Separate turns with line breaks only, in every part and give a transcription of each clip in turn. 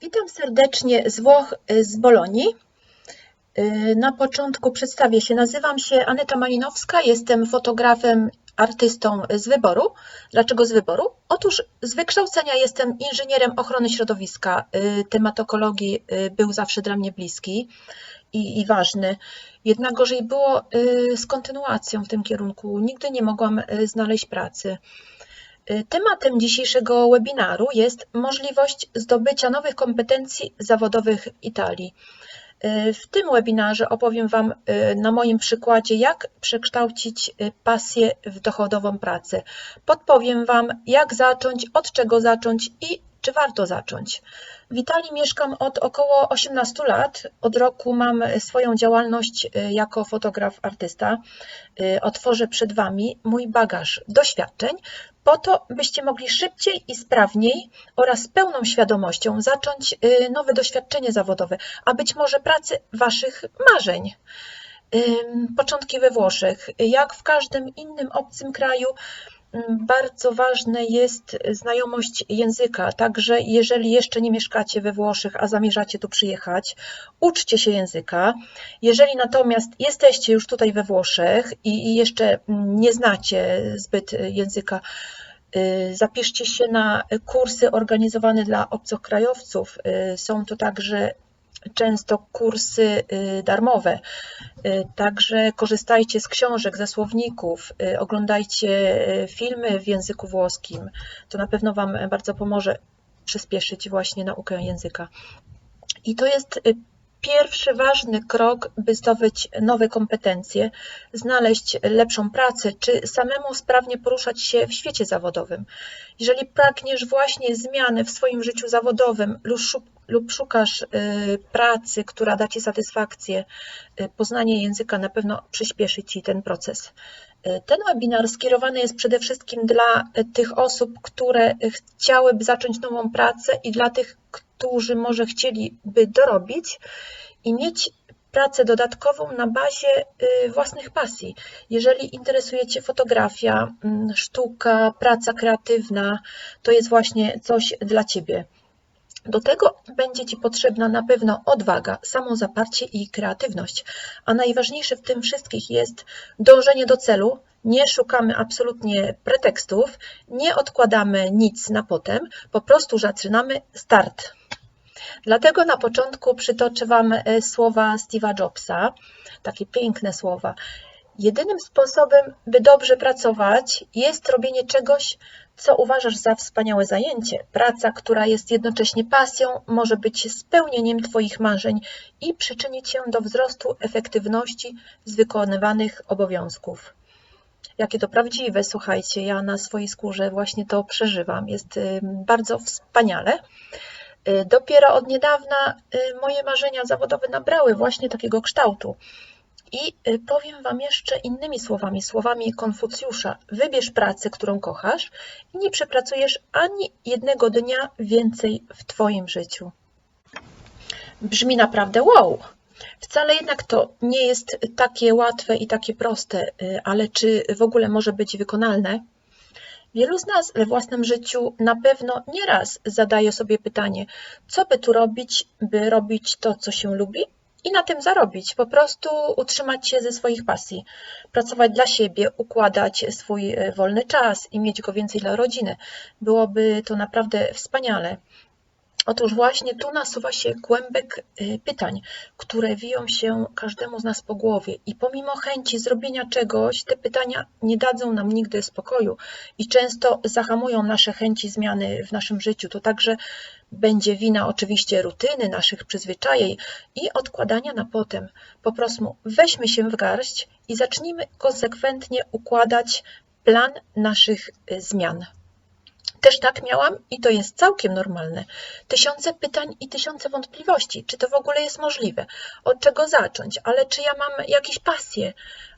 Witam serdecznie z Włoch, y, z Bolonii. Y, Na początku przedstawię się. Nazywam się Aneta Malinowska, jestem fotografem, artystą z wyboru. Dlaczego z wyboru? Otóż z wykształcenia jestem inżynierem ochrony środowiska. Y, Temat ekologii był zawsze dla mnie bliski i, i ważny. Jednak gorzej było z kontynuacją w tym kierunku. Nigdy nie mogłam znaleźć pracy. Y, Tematem dzisiejszego webinaru jest możliwość zdobycia nowych kompetencji zawodowych Italii. Y, W tym webinarze opowiem Wam y, na moim przykładzie, jak przekształcić pasję w dochodową pracę. Podpowiem Wam, jak zacząć, od czego zacząć i czy warto zacząć. W Italii mieszkam od około 18 lat. Od roku mam swoją działalność jako fotograf artysta. Otworzę przed Wami mój bagaż doświadczeń, po to, byście mogli szybciej i sprawniej oraz z pełną świadomością zacząć y, nowe doświadczenie zawodowe, a być może pracy Waszych marzeń. Początki we Włoszech. Jak w każdym innym obcym kraju, bardzo ważne jest znajomość języka. Także jeżeli jeszcze nie mieszkacie we Włoszech, a zamierzacie tu przyjechać, uczcie się języka. Jeżeli natomiast jesteście już tutaj we Włoszech i jeszcze nie znacie zbyt języka, y, zapiszcie się na kursy organizowane dla obcokrajowców. Y, Są to także często kursy y, darmowe. Y, Także korzystajcie z książek, ze słowników, y, oglądajcie filmy w języku włoskim. To na pewno Wam bardzo pomoże przyspieszyć właśnie naukę języka. I to jest pierwszy ważny krok, by zdobyć nowe kompetencje, znaleźć lepszą pracę, czy samemu sprawnie poruszać się w świecie zawodowym. Jeżeli pragniesz właśnie zmiany w swoim życiu zawodowym lub lub szukasz y, pracy, która da Ci satysfakcję, y, poznanie języka na pewno przyspieszy Ci ten proces. Y, Ten webinar skierowany jest przede wszystkim dla tych osób, które chciałyby zacząć nową pracę i dla tych, którzy może chcieliby dorobić i mieć pracę dodatkową na bazie własnych pasji. Jeżeli interesuje Cię fotografia, mm, sztuka, praca kreatywna, to jest właśnie coś dla Ciebie. Do tego będzie Ci potrzebna na pewno odwaga, samozaparcie i kreatywność. A najważniejsze w tym wszystkich jest dążenie do celu. Nie szukamy absolutnie pretekstów, nie odkładamy nic na potem, po prostu zaczynamy start. Dlatego na początku przytoczę Wam e, słowa Steve'a Jobsa, takie piękne słowa. Jedynym sposobem, by dobrze pracować, jest robienie czegoś, co uważasz za wspaniałe zajęcie. Praca, która jest jednocześnie pasją, może być spełnieniem Twoich marzeń i przyczynić się do wzrostu efektywności z wykonywanych obowiązków. Jakie to prawdziwe, słuchajcie, ja na swojej skórze właśnie to przeżywam. Jest y, bardzo wspaniale. Y, Dopiero od niedawna y, moje marzenia zawodowe nabrały właśnie takiego kształtu. I y, powiem Wam jeszcze innymi słowami, słowami Konfucjusza: wybierz pracę, którą kochasz i nie przepracujesz ani jednego dnia więcej w Twoim życiu. Brzmi naprawdę wow. Wcale jednak to nie jest takie łatwe i takie proste, y, ale czy w ogóle może być wykonalne? Wielu z nas we własnym życiu na pewno nieraz zadaje sobie pytanie, co by tu robić, by robić to, co się lubi i na tym zarobić, po prostu utrzymać się ze swoich pasji, pracować dla siebie, układać swój e, wolny czas i mieć go więcej dla rodziny. Byłoby to naprawdę wspaniale. Otóż właśnie tu nasuwa się kłębek y, pytań, które wiją się każdemu z nas po głowie, i pomimo chęci zrobienia czegoś, te pytania nie dadzą nam nigdy spokoju i często zahamują nasze chęci zmiany w naszym życiu. To także będzie wina oczywiście rutyny, naszych przyzwyczajeń i odkładania na potem. Po prostu weźmy się w garść i zacznijmy konsekwentnie układać plan naszych y, zmian. Też tak miałam i to jest całkiem normalne. Tysiące pytań i tysiące wątpliwości, czy to w ogóle jest możliwe, od czego zacząć, ale czy ja mam jakieś pasje,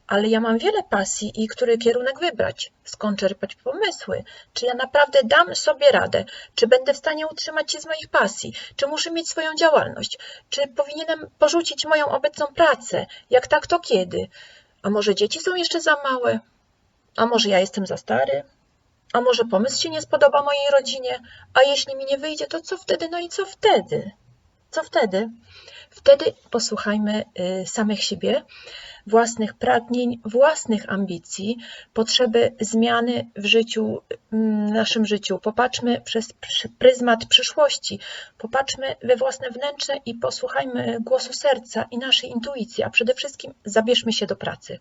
ale ja mam wiele pasji i który kierunek wybrać, skąd czerpać pomysły, czy ja naprawdę dam sobie radę, czy będę w stanie utrzymać się z moich pasji, czy muszę mieć swoją działalność, czy powinienem porzucić moją obecną pracę, jak tak to kiedy, a może dzieci są jeszcze za małe, a może ja jestem za stary. A może pomysł się nie spodoba mojej rodzinie? A jeśli mi nie wyjdzie, to co wtedy? No i co wtedy? Co wtedy? Wtedy posłuchajmy y, samych siebie, własnych pragnień, własnych ambicji, potrzeby zmiany w życiu, mm, naszym życiu. Popatrzmy przez pryzmat przyszłości, popatrzmy we własne wnętrze i posłuchajmy głosu serca i naszej intuicji, a przede wszystkim zabierzmy się do pracy.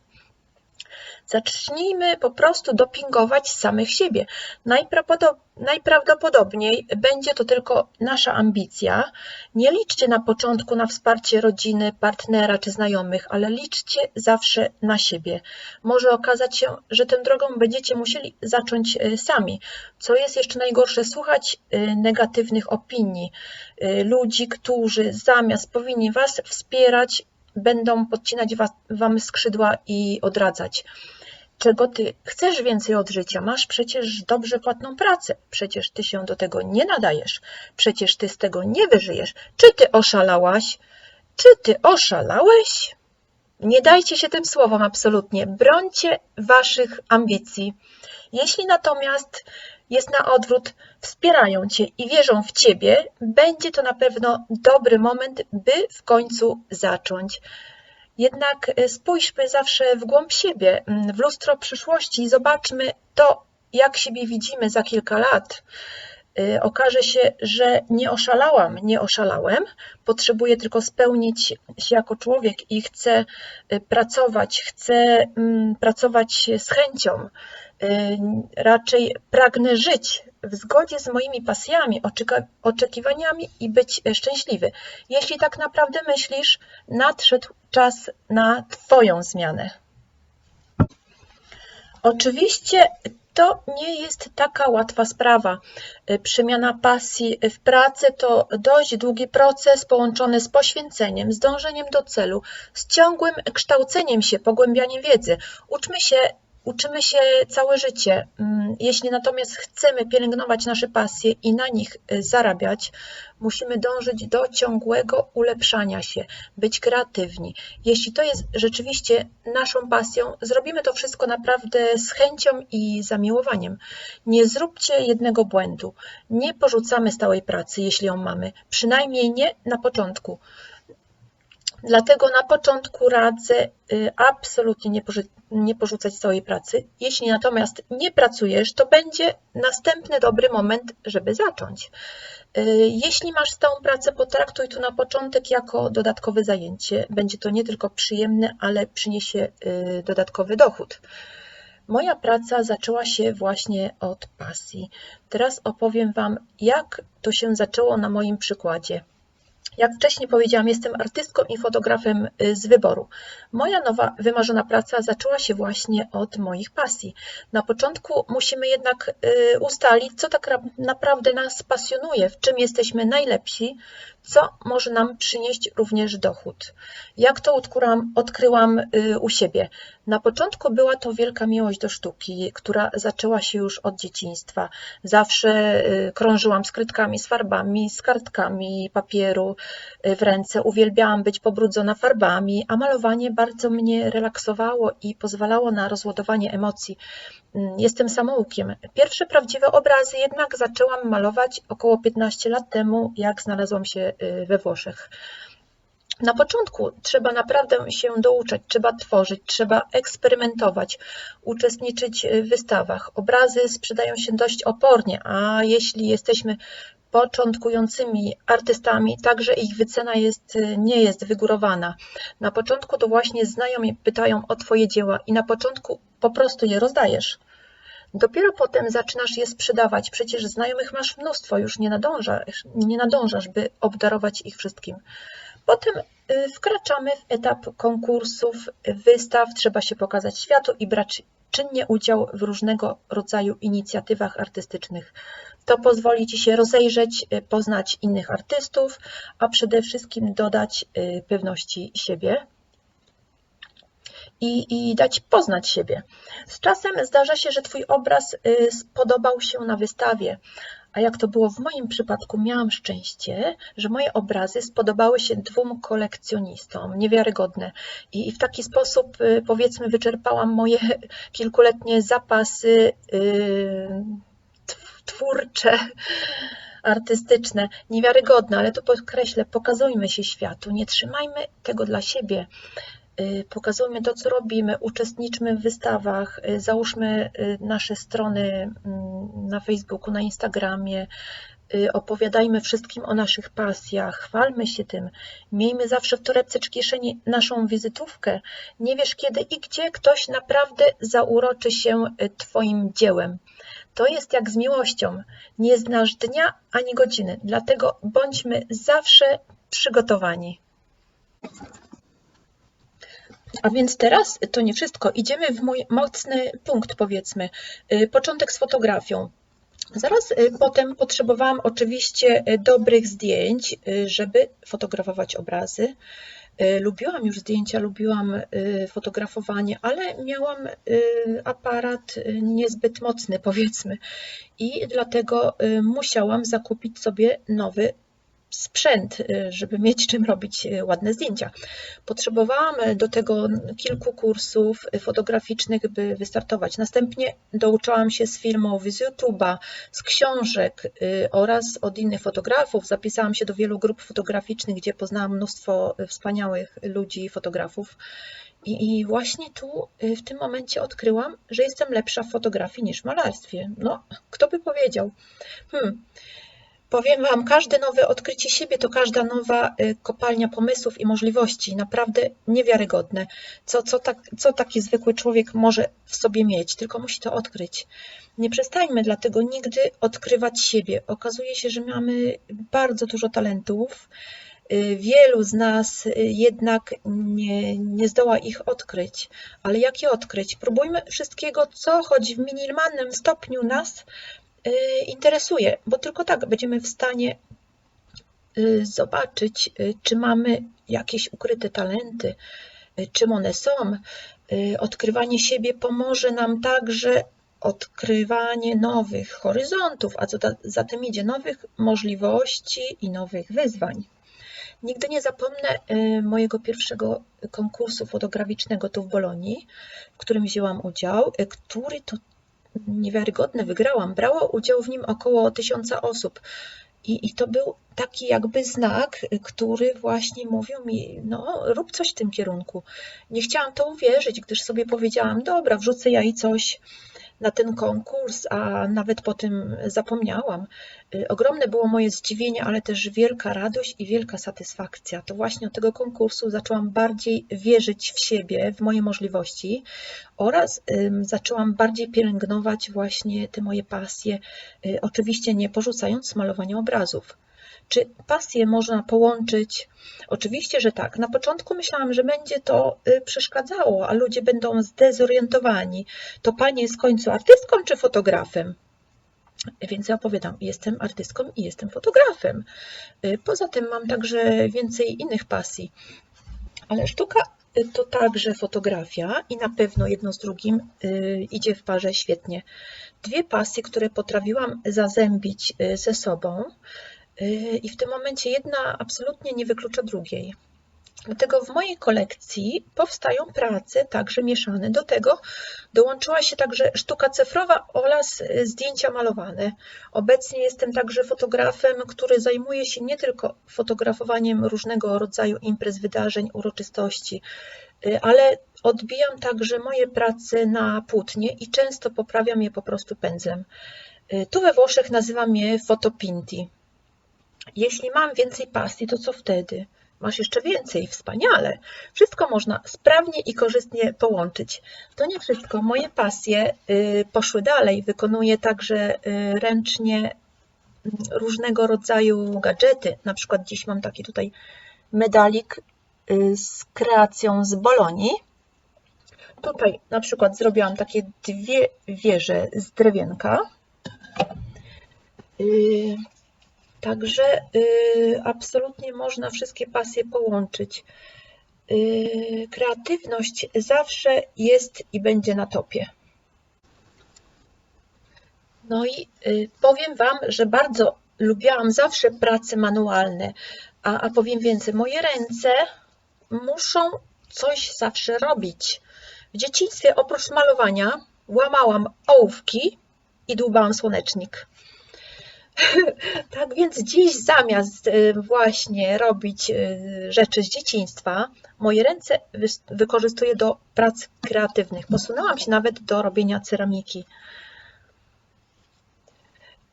Zacznijmy po prostu dopingować samych siebie. Najprawdopodob- Najprawdopodobniej będzie to tylko nasza ambicja. Nie liczcie na początku na wsparcie rodziny, partnera czy znajomych, ale liczcie zawsze na siebie. Może okazać się, że tę drogą będziecie musieli zacząć y, sami. Co jest jeszcze najgorsze, słuchać y, negatywnych opinii y, ludzi, którzy zamiast powinni Was wspierać, będą podcinać was, Wam skrzydła i odradzać czego ty chcesz więcej od życia. Masz przecież dobrze płatną pracę, przecież ty się do tego nie nadajesz, przecież ty z tego nie wyżyjesz. Czy ty oszalałaś? Czy ty oszalałeś? Nie dajcie się tym słowom absolutnie. Brońcie waszych ambicji. Jeśli natomiast jest na odwrót, wspierają cię i wierzą w ciebie, będzie to na pewno dobry moment, by w końcu zacząć. Jednak y, spójrzmy zawsze w głąb siebie, mm, w lustro przyszłości i zobaczmy to, jak siebie widzimy za kilka lat. Y, Okaże się, że nie oszalałam, nie oszalałem, potrzebuję tylko spełnić się jako człowiek i chcę y, pracować, chcę mm, pracować z chęcią. Y, Raczej pragnę żyć w zgodzie z moimi pasjami, oczekiwaniami i być szczęśliwy. Jeśli tak naprawdę myślisz, nadszedł czas na Twoją zmianę. Oczywiście to nie jest taka łatwa sprawa. Y, Przemiana pasji w pracę to dość długi proces połączony z poświęceniem, z dążeniem do celu, z ciągłym kształceniem się, pogłębianiem wiedzy. Uczmy się, uczymy się całe życie. Mm, Jeśli natomiast chcemy pielęgnować nasze pasje i na nich y, zarabiać, musimy dążyć do ciągłego ulepszania się, być kreatywni. Jeśli to jest rzeczywiście naszą pasją, zrobimy to wszystko naprawdę z chęcią i zamiłowaniem. Nie zróbcie jednego błędu. Nie porzucamy stałej pracy, jeśli ją mamy, przynajmniej nie na początku. Dlatego na początku radzę y, absolutnie nie, nie porzucać całej pracy. Jeśli natomiast nie pracujesz, to będzie następny dobry moment, żeby zacząć. Y, Jeśli masz stałą pracę, potraktuj to na początek jako dodatkowe zajęcie. Będzie to nie tylko przyjemne, ale przyniesie y, dodatkowy dochód. Moja praca zaczęła się właśnie od pasji. Teraz opowiem Wam, jak to się zaczęło na moim przykładzie. Jak wcześniej powiedziałam, jestem artystką i fotografem y, z wyboru. Moja nowa, wymarzona praca zaczęła się właśnie od moich pasji. Na początku musimy jednak y, ustalić, co tak ra- naprawdę nas pasjonuje, w czym jesteśmy najlepsi, co może nam przynieść również dochód. Jak to odkryłam, odkryłam y, u siebie? Na początku była to wielka miłość do sztuki, która zaczęła się już od dzieciństwa. Zawsze y, krążyłam z kredkami, z farbami, z kartkami papieru y, w ręce. Uwielbiałam być pobrudzona farbami, a malowanie bardzo mnie relaksowało i pozwalało na rozładowanie emocji. Mm, Jestem samoukiem. Pierwsze prawdziwe obrazy jednak zaczęłam malować około 15 lat temu, jak znalazłam się we Włoszech. Na początku trzeba naprawdę się douczać, trzeba tworzyć, trzeba eksperymentować, uczestniczyć w wystawach. Obrazy sprzedają się dość opornie, a jeśli jesteśmy początkującymi artystami, także ich wycena jest, nie jest wygórowana. Na początku to właśnie znajomi pytają o Twoje dzieła i na początku po prostu je rozdajesz. Dopiero potem zaczynasz je sprzedawać. Przecież znajomych masz mnóstwo, już nie nadążasz, nie nadążasz by obdarować ich wszystkim. Potem y, wkraczamy w etap konkursów, wystaw, trzeba się pokazać światu i brać czynnie udział w różnego rodzaju inicjatywach artystycznych. To pozwoli Ci się rozejrzeć, y, poznać innych artystów, a przede wszystkim dodać y, pewności siebie i, i dać poznać siebie. Z czasem zdarza się, że Twój obraz y, spodobał się na wystawie, A jak to było w moim przypadku, miałam szczęście, że moje obrazy spodobały się dwóm kolekcjonistom, niewiarygodne. I w taki sposób, y, powiedzmy, wyczerpałam moje kilkuletnie zapasy y, twórcze, artystyczne, niewiarygodne, ale to podkreślę, pokazujmy się światu, nie trzymajmy tego dla siebie. Y, pokazujmy to, co robimy, uczestniczmy w wystawach, y, załóżmy y, nasze strony mm, na Facebooku, na Instagramie, opowiadajmy wszystkim o naszych pasjach, chwalmy się tym, miejmy zawsze w torebce czy kieszeni naszą wizytówkę. Nie wiesz kiedy i gdzie ktoś naprawdę zauroczy się Twoim dziełem. To jest jak z miłością. Nie znasz dnia ani godziny, dlatego bądźmy zawsze przygotowani. A więc teraz to nie wszystko. Idziemy w mój mocny punkt, powiedzmy. Y, początek z fotografią. Zaraz y, potem potrzebowałam oczywiście y, dobrych zdjęć, żeby fotografować obrazy. Lubiłam już zdjęcia, lubiłam fotografowanie, ale miałam aparat niezbyt mocny, powiedzmy, i dlatego musiałam zakupić sobie nowy sprzęt, y, żeby mieć czym robić y, ładne zdjęcia. Potrzebowałam y, do tego kilku kursów fotograficznych, by wystartować. Następnie douczałam się z filmów z YouTube'a, z książek oraz od innych fotografów. Zapisałam się do wielu grup fotograficznych, gdzie poznałam mnóstwo wspaniałych ludzi, fotografów. I, I, właśnie tu, w tym momencie odkryłam, że jestem lepsza w fotografii niż w malarstwie. No, kto by powiedział? Hmm. Powiem Wam, każde nowe odkrycie siebie to każda nowa y, kopalnia pomysłów i możliwości. Naprawdę niewiarygodne. Co, co, tak, co taki zwykły człowiek może w sobie mieć, tylko musi to odkryć. Nie przestańmy dlatego nigdy odkrywać siebie. Okazuje się, że mamy bardzo dużo talentów. Y, wielu z nas y, jednak nie, nie zdoła ich odkryć. Ale jak je odkryć? Próbujmy wszystkiego, co choć w minimalnym stopniu nas interesuje, bo tylko tak będziemy w stanie y, zobaczyć, y, czy mamy jakieś ukryte talenty, czym one są. Odkrywanie siebie pomoże nam także odkrywanie nowych horyzontów, a co za tym idzie, nowych możliwości i nowych wyzwań. Nigdy nie zapomnę mojego pierwszego konkursu fotograficznego tu w Bolonii, w którym wzięłam udział, który to niewiarygodne, wygrałam. Brało udział w nim około tysiąca osób. I, I to był taki jakby znak, który właśnie mówił mi, no rób coś w tym kierunku. Nie chciałam to uwierzyć, gdyż sobie powiedziałam, dobra, wrzucę ja i coś na ten konkurs, a nawet po tym zapomniałam. Y, ogromne było moje zdziwienie, ale też wielka radość i wielka satysfakcja. To właśnie od tego konkursu zaczęłam bardziej wierzyć w siebie, w moje możliwości oraz zaczęłam bardziej pielęgnować właśnie te moje pasje, y, oczywiście nie porzucając malowania obrazów. Czy pasję można połączyć? Oczywiście, że tak. Na początku myślałam, że będzie to y, przeszkadzało, a ludzie będą zdezorientowani. To pani jest w końcu artystką czy fotografem? Więc ja opowiadam, jestem artystką i jestem fotografem. Y, poza tym mam także więcej innych pasji. Ale sztuka y, to także fotografia i na pewno jedno z drugim idzie w parze świetnie. Dwie pasje, które potrafiłam zazębić ze sobą. Yy, I w tym momencie jedna absolutnie nie wyklucza drugiej. Dlatego w mojej kolekcji powstają prace także mieszane. Do tego dołączyła się także sztuka cyfrowa oraz zdjęcia malowane. Obecnie jestem także fotografem, który zajmuje się nie tylko fotografowaniem różnego rodzaju imprez, wydarzeń, uroczystości, yy, ale odbijam także moje prace na płótnie i często poprawiam je po prostu pędzlem. Yy, tu we Włoszech nazywam je fotopinti. Jeśli mam więcej pasji, to co wtedy? Masz jeszcze więcej, wspaniale. Wszystko można sprawnie i korzystnie połączyć. To nie wszystko. Moje pasje y, poszły dalej. Wykonuję także y, ręcznie mm, różnego rodzaju gadżety. Na przykład dziś mam taki tutaj medalik y, z kreacją z Bolonii. Tutaj na przykład zrobiłam takie dwie wieże z drewienka. Także y, absolutnie można wszystkie pasje połączyć. Y, kreatywność zawsze jest i będzie na topie. No i y, powiem Wam, że bardzo lubiłam zawsze prace manualne, a, a powiem więcej, moje ręce muszą coś zawsze robić. W dzieciństwie oprócz malowania łamałam ołówki i dłubałam słonecznik. Tak więc dziś zamiast y, właśnie robić y, rzeczy z dzieciństwa, moje ręce wy- wykorzystuję do prac kreatywnych. Posunęłam się nawet do robienia ceramiki.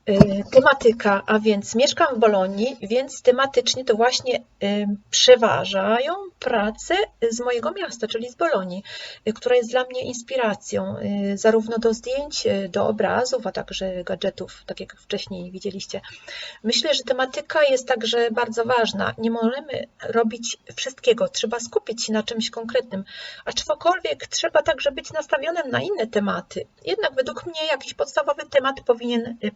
Y, Tematyka, a więc mieszkam w Bolonii, więc tematycznie to właśnie y, przeważają prace z mojego miasta, czyli z Bolonii, y, która jest dla mnie inspiracją zarówno do zdjęć, do obrazów, a także gadżetów, tak jak wcześniej widzieliście. Myślę, że tematyka jest także bardzo ważna. Nie możemy robić wszystkiego, trzeba skupić się na czymś konkretnym, aczkolwiek trzeba także być nastawionym na inne tematy. Jednak według mnie jakiś podstawowy temat powinien y,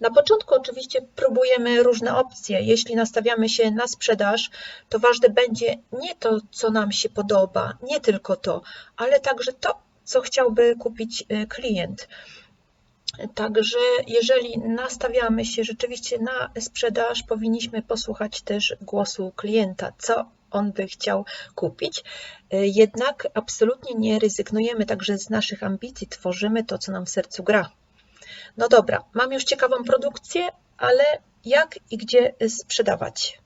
Na początku oczywiście próbujemy różne opcje. Jeśli nastawiamy się na sprzedaż, to ważne będzie nie to, co nam się podoba, nie tylko to, ale także to, co chciałby kupić y, klient. Także jeżeli nastawiamy się rzeczywiście na sprzedaż, powinniśmy posłuchać też głosu klienta, co on by chciał kupić. Y, Jednak absolutnie nie rezygnujemy także z naszych ambicji, tworzymy to, co nam w sercu gra. No dobra, mam już ciekawą produkcję, ale jak i gdzie sprzedawać?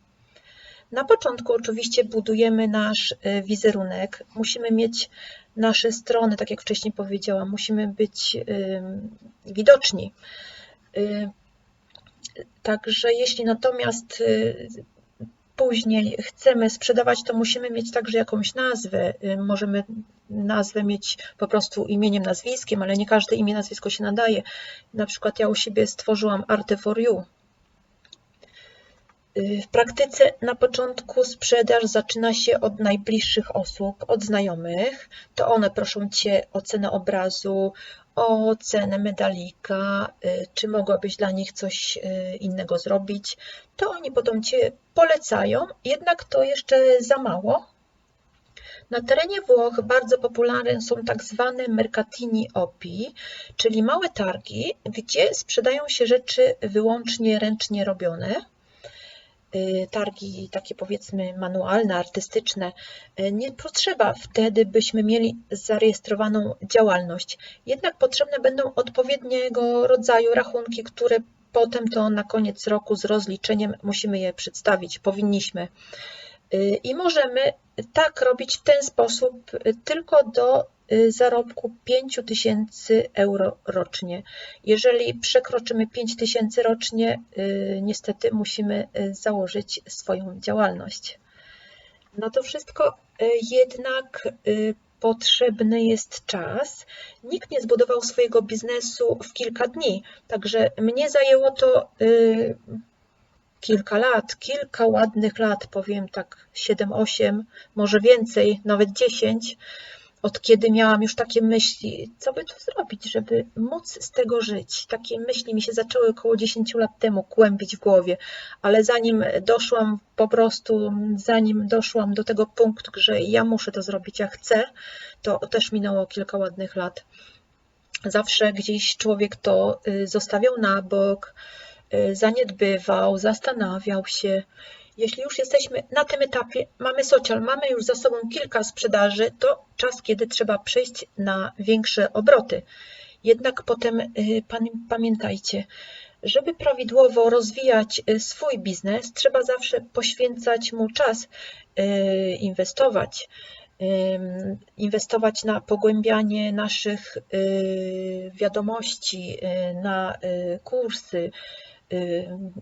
Na początku oczywiście budujemy nasz y, wizerunek. Musimy mieć nasze strony, tak jak wcześniej powiedziałam, musimy być widoczni. Y, Także jeśli natomiast y, później chcemy sprzedawać, to musimy mieć także jakąś nazwę. Y, Możemy nazwę mieć po prostu imieniem, nazwiskiem, ale nie każde imię, nazwisko się nadaje. Na przykład ja u siebie stworzyłam Arte for You. Y, W praktyce na początku sprzedaż zaczyna się od najbliższych osób, od znajomych. To one proszą Cię o cenę obrazu, o cenę medalika, y, czy mogłabyś dla nich coś y, innego zrobić. To oni potem Cię polecają, jednak to jeszcze za mało. Na terenie Włoch bardzo popularne są tak zwane mercatini opi, czyli małe targi, gdzie sprzedają się rzeczy wyłącznie ręcznie robione targi takie powiedzmy manualne, artystyczne, y, nie potrzeba wtedy, byśmy mieli zarejestrowaną działalność. Jednak potrzebne będą odpowiedniego rodzaju rachunki, które potem to na koniec roku z rozliczeniem musimy je przedstawić, powinniśmy. Y, I możemy tak robić w ten sposób y, tylko do y, zarobku 5000 euro rocznie. Jeżeli przekroczymy 5000 rocznie, y, niestety musimy założyć swoją działalność. Na to wszystko jednak potrzebny jest czas. Nikt nie zbudował swojego biznesu w kilka dni, także mnie zajęło to kilka lat, kilka ładnych lat, powiem tak 7-8, może więcej, nawet 10, od kiedy miałam już takie myśli, co by tu zrobić, żeby móc z tego żyć. Takie myśli mi się zaczęły około 10 lat temu kłębić w głowie, ale zanim doszłam po prostu, zanim doszłam do tego punktu, że ja muszę to zrobić, ja chcę, to też minęło kilka ładnych lat. Zawsze gdzieś człowiek to y, zostawiał na bok, zaniedbywał, zastanawiał się. Jeśli już jesteśmy na tym etapie, mamy social, mamy już za sobą kilka sprzedaży, to czas, kiedy trzeba przejść na większe obroty. Jednak potem y, pamiętajcie, żeby prawidłowo rozwijać y, swój biznes, trzeba zawsze poświęcać mu czas, y, inwestować. Inwestować na pogłębianie naszych y, wiadomości, y, na y, kursy, y,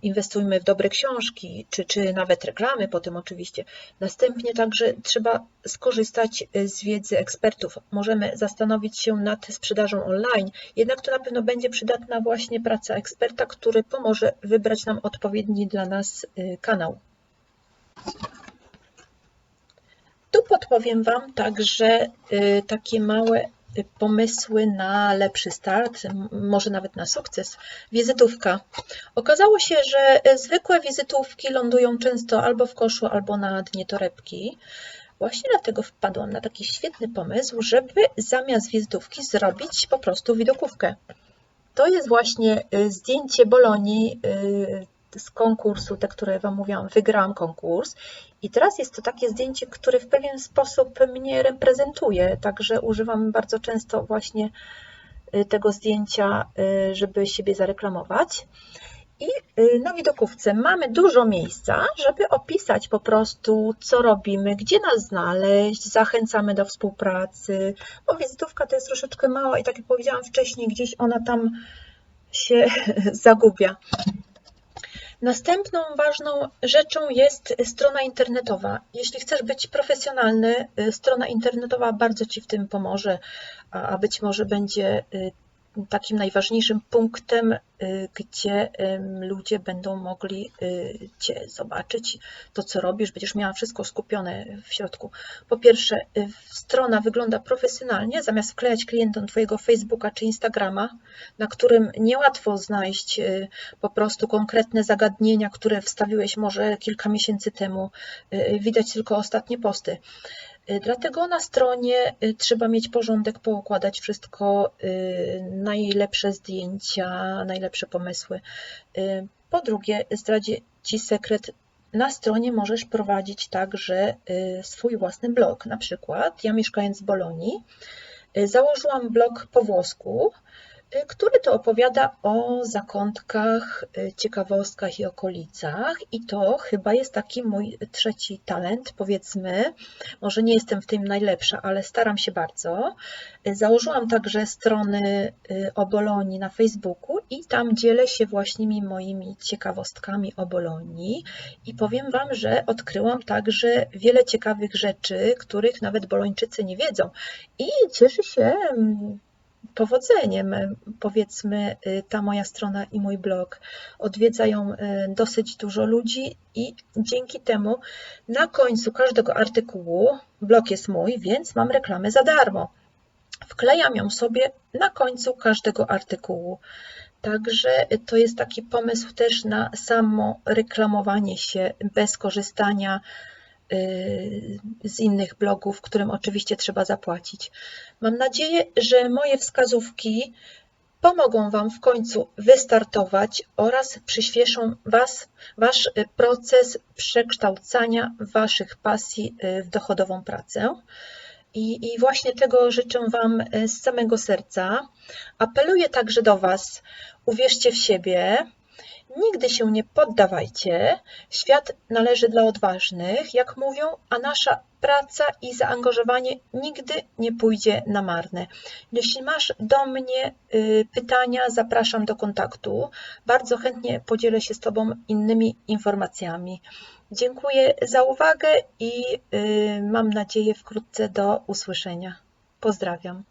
inwestujmy w dobre książki, czy, czy nawet reklamy potem oczywiście. Następnie także trzeba skorzystać y, z wiedzy ekspertów. Możemy zastanowić się nad sprzedażą online, jednak to na pewno będzie przydatna właśnie praca eksperta, który pomoże wybrać nam odpowiedni dla nas y, kanał. Tu podpowiem Wam także y, takie małe y, pomysły na lepszy start, może nawet na sukces. Wizytówka. Okazało się, że y, zwykłe wizytówki lądują często albo w koszu, albo na dnie torebki. Właśnie dlatego wpadłam na taki świetny pomysł, żeby zamiast wizytówki zrobić po prostu widokówkę. to jest właśnie y, zdjęcie Bolonii y, z konkursu, te, które Wam mówiłam, wygrałam konkurs. I teraz jest to takie zdjęcie, które w pewien sposób mnie reprezentuje, także używam bardzo często właśnie y, tego zdjęcia, żeby siebie zareklamować. I na widokówce mamy dużo miejsca, żeby opisać po prostu, co robimy, gdzie nas znaleźć, zachęcamy do współpracy, bo wizytówka to jest troszeczkę mała i tak jak powiedziałam wcześniej, gdzieś ona tam się zagubia. Następną ważną rzeczą jest strona internetowa. Jeśli chcesz być profesjonalny, strona internetowa bardzo Ci w tym pomoże, a być może będzie takim najważniejszym punktem, y, gdzie ludzie będą mogli y, Cię zobaczyć, to co robisz, będziesz miała wszystko skupione w środku. Po pierwsze, y, strona wygląda profesjonalnie, zamiast wklejać klientom Twojego Facebooka czy Instagrama, na którym niełatwo znaleźć po prostu konkretne zagadnienia, które wstawiłeś może kilka miesięcy temu, widać tylko ostatnie posty. Y, dlatego na stronie y, trzeba mieć porządek, poukładać wszystko, y, najlepsze zdjęcia, najlepsze pomysły. Po drugie, zdradzię Ci sekret. Na stronie możesz prowadzić także swój własny blog. Na przykład ja mieszkając w Bolonii założyłam blog po włosku, który to opowiada o zakątkach, y, ciekawostkach i okolicach. I to chyba jest taki mój trzeci talent, powiedzmy. Może nie jestem w tym najlepsza, ale staram się bardzo. Y, założyłam także strony o Bolonii na Facebooku i tam dzielę się właśnie moimi ciekawostkami o Bolonii. I powiem Wam, że odkryłam także wiele ciekawych rzeczy, których nawet Bolończycy nie wiedzą. I cieszę się mm, powodzeniem, powiedzmy, y, ta moja strona i mój blog. Odwiedzają y, dosyć dużo ludzi i dzięki temu na końcu każdego artykułu, blog jest mój, więc mam reklamę za darmo. Wklejam ją sobie na końcu każdego artykułu. Także to jest taki pomysł też na samo reklamowanie się bez korzystania Y, z innych blogów, którym oczywiście trzeba zapłacić. Mam nadzieję, że moje wskazówki pomogą Wam w końcu wystartować oraz przyspieszą Was, Wasz proces przekształcania Waszych pasji y, w dochodową pracę. I, I, właśnie tego życzę Wam y, z samego serca. Apeluję także do Was, uwierzcie w siebie, Nigdy się nie poddawajcie. Świat należy dla odważnych, jak mówią, a nasza praca i zaangażowanie nigdy nie pójdzie na marne. Jeśli masz do mnie y, pytania, zapraszam do kontaktu. Bardzo chętnie podzielę się z Tobą innymi informacjami. Dziękuję za uwagę i y, mam nadzieję wkrótce do usłyszenia. Pozdrawiam.